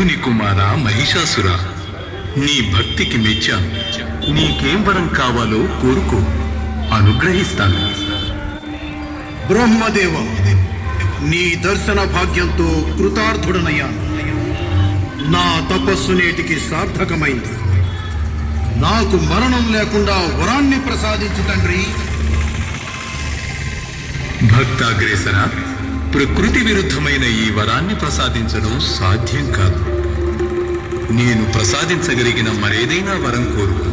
శంభుని కుమార మహిషాసుర నీ భక్తికి మెచ్చాను. నీకేం వరం కావాలో కోరుకో అనుగ్రహిస్తాను. బ్రహ్మదేవ నీ దర్శన భాగ్యంతో కృతార్థుడనయ్యాను. నా తపస్సు నేటికి సార్థకమైంది. నాకు మరణం లేకుండా వరాన్ని ప్రసాదించు తండ్రి. భక్తాగ్రేసర ప్రకృతి విరుద్ధమైన ఈ వరాన్ని ప్రసాదించడం సాధ్యం కాదు. నేను ప్రసాదించగలిగిన మరేదైనా వరం కోరుకో.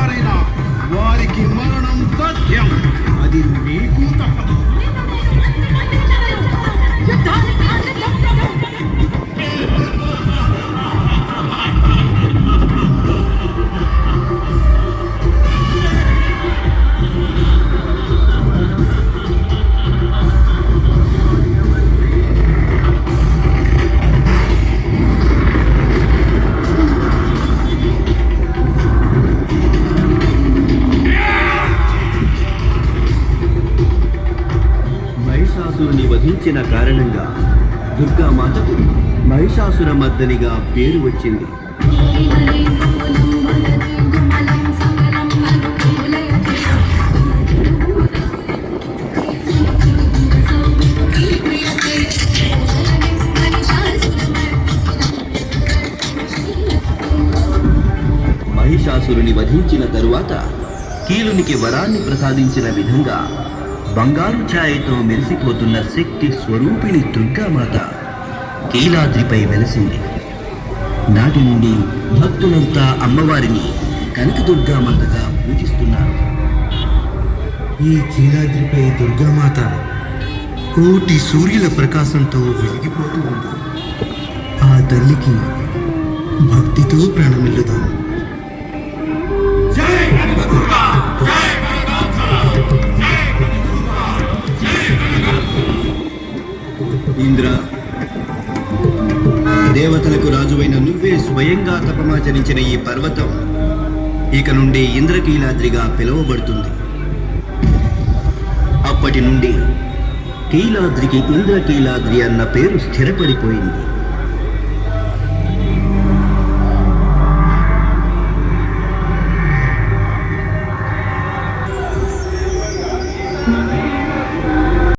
వారైనా వారికి మరణం తథ్యం. అది మీకు తప్పదు. మహిషాసురుని వధించిన కారణంగా దుర్గామాతకు మహిషాసుర మద్దనిగా పేరు వచ్చింది. మహిషాసురుని వధించిన తరువాత కీలునికి వరాన్ని ప్రసాదించిన విధంగా బంగారు ఛాయతో మెరిసిపోతున్న శక్తి స్వరూపిణి దుర్గామాత కీలాద్రిపై వెలసింది. నాటి నుండి భక్తులంతా అమ్మవారిని కనకదుర్గామాతగా పూజిస్తున్నారు. ఈ కీలాద్రిపై దుర్గామాత కోటి సూర్యుల ప్రకాశంతో వెలిగిపోతూ ఉంది. ఆ తల్లికి భక్తితో ప్రాణమిల్లుదాం ఇంద్ర. దేవతలకు రాజువైన నువ్వే స్వయంగా తపమాచరించిన ఈ పర్వతం ఇక నుండి ఇంద్రకీలాద్రిగా పిలువబడుతుంది. అప్పటి నుండి కీలాద్రికి ఇంద్రకీలాద్రి అన్న పేరు స్థిరపడిపోయింది.